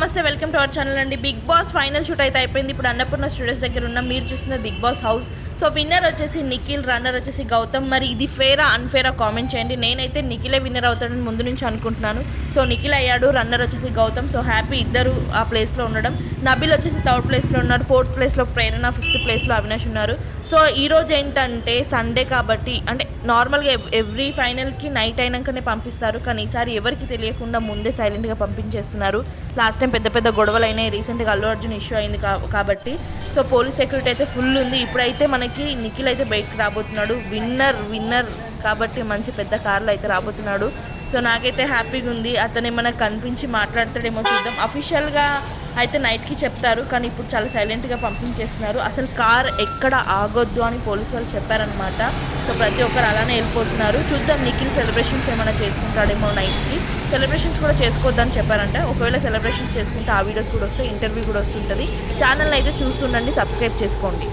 నమస్తే welcome to our channel అండి. Big Boss final shoot అయితే అయిపోయింది. ఇప్పుడు అన్నపూర్ణ స్టూడియోస్ దగ్గర ఉన్న మీరు చూసిన Bigg Boss house. So winner వచ్చేసి నిఖిల్ రన్నర్ వచ్చేసి గౌతమ్. మరి ఇది ఫేరా అన్ఫేరా కామెంట్ చేయండి. నేనైతే నిఖిలే విన్నర్ అవుతాడని ముందు నుంచి అనుకుంటున్నాను. సో నిఖిల్ అయ్యాడు రన్నర్ వచ్చేసి గౌతమ్. సో హ్యాపీ ఇద్దరు ఆ ప్లేస్లో ఉండడం. నబిల్ వచ్చేసి థర్డ్ ప్లేస్లో ఉన్నారు ఫోర్త్ ప్లేస్లో ప్రేరణ ఫిఫ్త్ ప్లేస్లో అవినాష్ ఉన్నారు. సో ఈ రోజు ఏంటంటే సండే కాబట్టి అంటే నార్మల్గా ఎవ్రీ ఫైనల్కి నైట్ అయినాకనే పంపిస్తారు. కానీ ఈసారి ఎవరికి తెలియకుండా ముందే సైలెంట్గా పంపించేస్తున్నారు. లాస్ట్ టైం పెద్ద పెద్ద గొడవలు అయినాయి రీసెంట్గా అల్లు అర్జున్ ఇష్యూ అయింది కాబట్టి. సో పోలీస్ సెక్యూరిటీ అయితే ఫుల్ ఉంది. ఇప్పుడైతే మనకి నిఖిల్ అయితే బయటకు రాబోతున్నాడు. విన్నర్ విన్నర్ కాబట్టి మంచి పెద్ద కార్లో అయితే రాబోతున్నాడు. సో నాకైతే హ్యాపీగా ఉంది. అతను ఏమైనా కనిపించి మాట్లాడతాడేమో చూద్దాం. అఫీషియల్గా అయితే నైట్కి చెప్తారు. కానీ ఇప్పుడు చాలా సైలెంట్గా పంపించేస్తున్నారు. అసలు కార్ ఎక్కడ ఆగొద్దు అని పోలీసు వాళ్ళు చెప్పారనమాట సో ప్రతి ఒక్కరు అలానే వెళ్ళిపోతున్నారు. చూద్దాం నిఖిల్ సెలబ్రేషన్స్ ఏమైనా చేసుకుంటాడేమో నైట్కి సెలబ్రేషన్స్ కూడా చేసుకోవద్దని చెప్పారంట. ఒకవేళ సెలబ్రేషన్స్ చేసుకుంటే ఆ వీడియోస్ కూడా వస్తాయి ఇంటర్వ్యూ కూడా వస్తుంటుంది. ఛానల్ అయితే చూస్తుండండి సబ్స్క్రైబ్ చేసుకోండి.